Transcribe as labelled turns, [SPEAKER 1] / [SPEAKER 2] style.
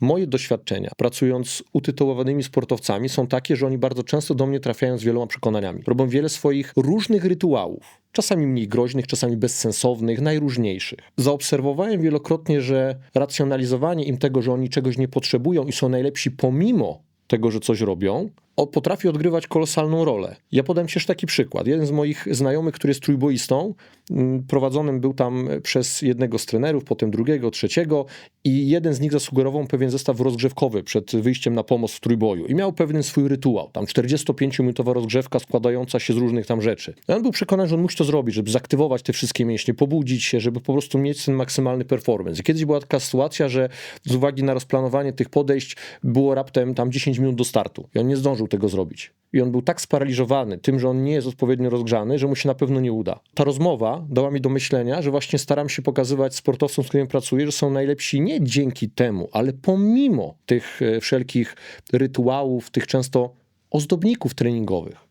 [SPEAKER 1] Moje doświadczenia pracując z utytułowanymi sportowcami są takie, że oni bardzo często do mnie trafiają z wieloma przekonaniami. Robią wiele swoich różnych rytuałów. Czasami mniej groźnych, czasami bezsensownych, najróżniejszych. Zaobserwowałem wielokrotnie, że racjonalizowanie im tego, że oni czegoś nie potrzebują i są najlepsi pomimo tego, że coś robią, o, potrafi odgrywać kolosalną rolę. Ja podam jeszcze taki przykład. Jeden z moich znajomych, który jest trójboistą, mm, prowadzonym był tam przez jednego z trenerów, potem drugiego, trzeciego i jeden z nich zasugerował pewien zestaw rozgrzewkowy przed wyjściem na pomoc w trójboju i miał pewien swój rytuał, tam 45-minutowa rozgrzewka składająca się z różnych tam rzeczy. I on był przekonany, że on musi to zrobić, żeby zaktywować te wszystkie mięśnie, pobudzić się, żeby po prostu mieć ten maksymalny performance. I kiedyś była taka sytuacja, że z uwagi na rozplanowanie tych podejść było raptem tam 10 minut do startu i on nie zdążył tego zrobić. I on był tak sparaliżowany tym, że on nie jest odpowiednio rozgrzany, że mu się na pewno nie uda. Ta rozmowa dała mi do myślenia, że właśnie staram się pokazywać sportowcom, z którymi pracuję, że są najlepsi nie dzięki temu, ale pomimo tych e, wszelkich rytuałów, tych często ozdobników treningowych.